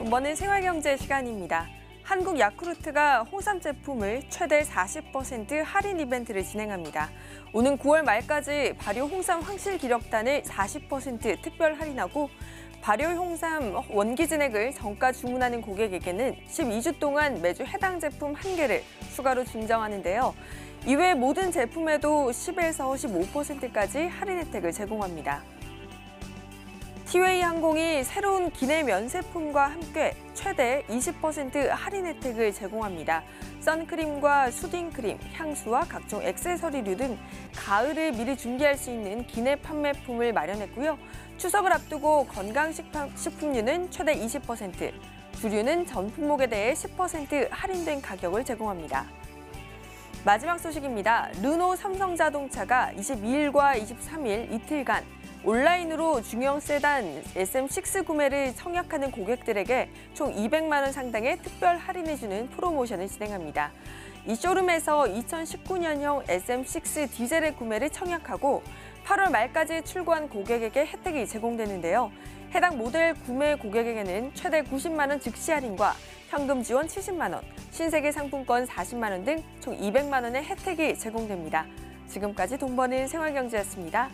돈 버는 생활경제 시간입니다. 한국 야쿠르트가 홍삼 제품을 최대 40% 할인 이벤트를 진행합니다. 오는 9월 말까지 발효 홍삼 황실 기력단을 40% 특별 할인하고 발효 홍삼 원기 진액을 정가 주문하는 고객에게는 12주 동안 매주 해당 제품 한개를 추가로 증정하는데요. 이외 모든 제품에도 10에서 15%까지 할인 혜택을 제공합니다. 티웨이 항공이 새로운 기내 면세품과 함께 최대 20% 할인 혜택을 제공합니다. 선크림과 수딩크림, 향수와 각종 액세서리류 등 가을을 미리 준비할 수 있는 기내 판매품을 마련했고요. 추석을 앞두고 건강식품류는 최대 20%, 주류는 전 품목에 대해 10% 할인된 가격을 제공합니다. 마지막 소식입니다. 르노 삼성자동차가 22일과 23일 이틀간 온라인으로 중형 세단 SM6 구매를 청약하는 고객들에게 총 200만 원 상당의 특별 할인해주는 프로모션을 진행합니다. 이 쇼룸에서 2019년형 SM6 디젤의 구매를 청약하고 8월 말까지 출고한 고객에게 혜택이 제공되는데요. 해당 모델 구매 고객에게는 최대 90만 원 즉시 할인과 현금 지원 70만 원, 신세계 상품권 40만 원 등 총 200만 원의 혜택이 제공됩니다. 지금까지 돈 버는 생활경제였습니다.